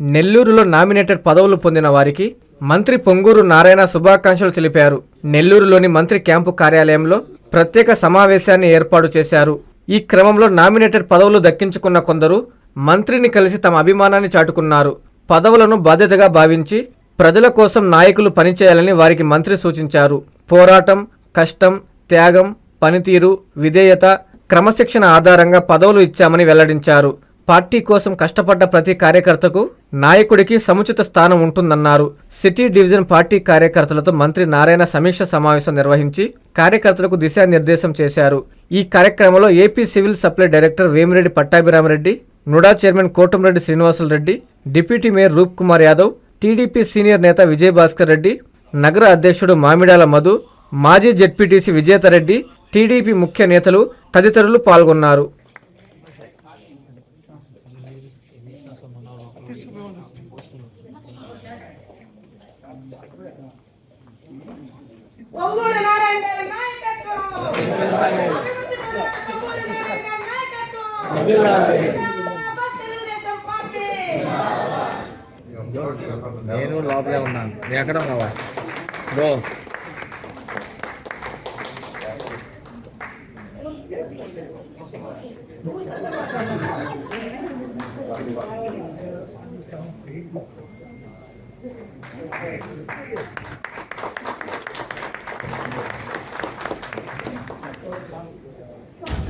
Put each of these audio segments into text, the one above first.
నెల్లూరులో నామినేటెడ్ పదవులు పొందిన వారికి మంత్రి పొంగూరు నారాయణ శుభాకాంక్షలు తెలిపారు. నెల్లూరులోని మంత్రి క్యాంపు కార్యాలయంలో ప్రత్యేక సమావేశాన్ని ఏర్పాటు చేశారు. ఈ క్రమంలో నామినేటెడ్ పదవులు దక్కించుకున్న కొందరు మంత్రిని కలిసి తమ అభిమానాన్ని చాటుకున్నారు. పదవులను బాధ్యతగా భావించి ప్రజల కోసం నాయకులు పనిచేయాలని వారికి మంత్రి సూచించారు. పోరాటం కష్టం త్యాగం పనితీరు విధేయత క్రమశిక్షణ ఆధారంగా పదవులు ఇచ్చామని వెల్లడించారు. పార్టీ కోసం కష్టపడ్డ ప్రతి కార్యకర్తకు నాయకుడికి సముచిత స్థానం ఉంటుందన్నారు. సిటీ డివిజన్ పార్టీ కార్యకర్తలతో మంత్రి నారాయణ సమీక్ష సమావేశం నిర్వహించి కార్యకర్తలకు దిశానిర్దేశం చేశారు. ఈ కార్యక్రమంలో AP civil supply director Vemireddy Pattabhiramareddy NUDA chairman Kotamreddy Srinivasulu Reddy deputy mayor Roop Kumar Yadav TDP senior నేత విజయభాస్కర్ రెడ్డి నగర అధ్యక్షుడు మామిడాల మధు మాజీ జెడ్పీటీసీ విజేతారెడ్డి టీడీపీ ముఖ్య నేతలు తదితరులు పాల్గొన్నారు. ఒంగూరు నారాయణ గారి నాయకత్వం. నారాయణ గారి నాయకత్వం. తెలుగుదేశం పార్టీ. నేను లోపలే ఉన్నాను. నేను ఎక్కడ ఉన్నావా? Go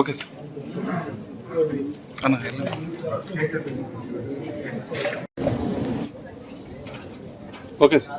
okay sir. అన్న okay sir.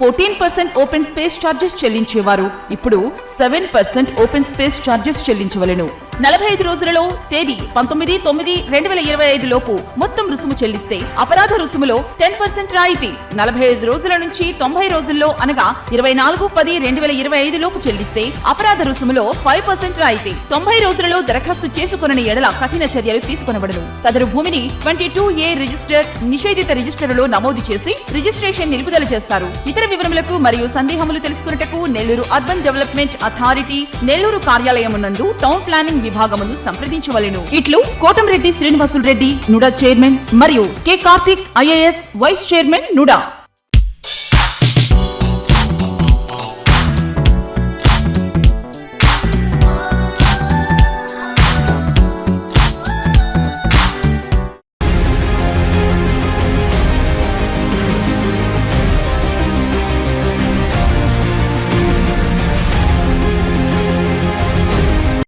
fourteen percent open space charges చెల్లించేవారు. ఇప్పుడు seven percent open space charges చెల్లించవలెను. నలభై ఐదు రోజులలో తేదీ పంతొమ్మిది తొమ్మిది రెండు వేల ఇరవై ఐదు లోపు మొత్తం రుసుము చెల్లిస్తే అపరాధ రుసుములో టెన్ పర్సెంట్ రాయితీ. నలభై ఐదు రోజుల నుంచి తొంభై రోజుల్లో అనగా ఇరవై నాలుగు పది రెండు వేల ఇరవై ఐదు లోపు చెల్లిస్తే అపరాధ రుసుములో ఫైవ్ పర్సెంట్ రాయితీ. తొంభై రోజులలో దరఖాస్తు చేసుకున్న ఎడల కఠిన చర్యలు తీసుకొనబడను. సదరు భూమిని ట్వంటీ టూ ఏ రిజిస్టర్ నిషేధిత రిజిస్టర్లో నమోదు చేసి రిజిస్ట్రేషన్ నిలుపుదల చేస్తారు. ఇతర వివరములకు మరియు సందేహములు తెలుసుకున్నటకు Nellore urban development authority Nellore కార్యాలయమునందు town planning విభాగమును సంప్రదించవలెను. ఇట్లు కోటంరెడ్డి శ్రీనివాసులు రెడ్డి నుడా చైర్మన్ మరియు K Karthik I A S vice chairman NUDA.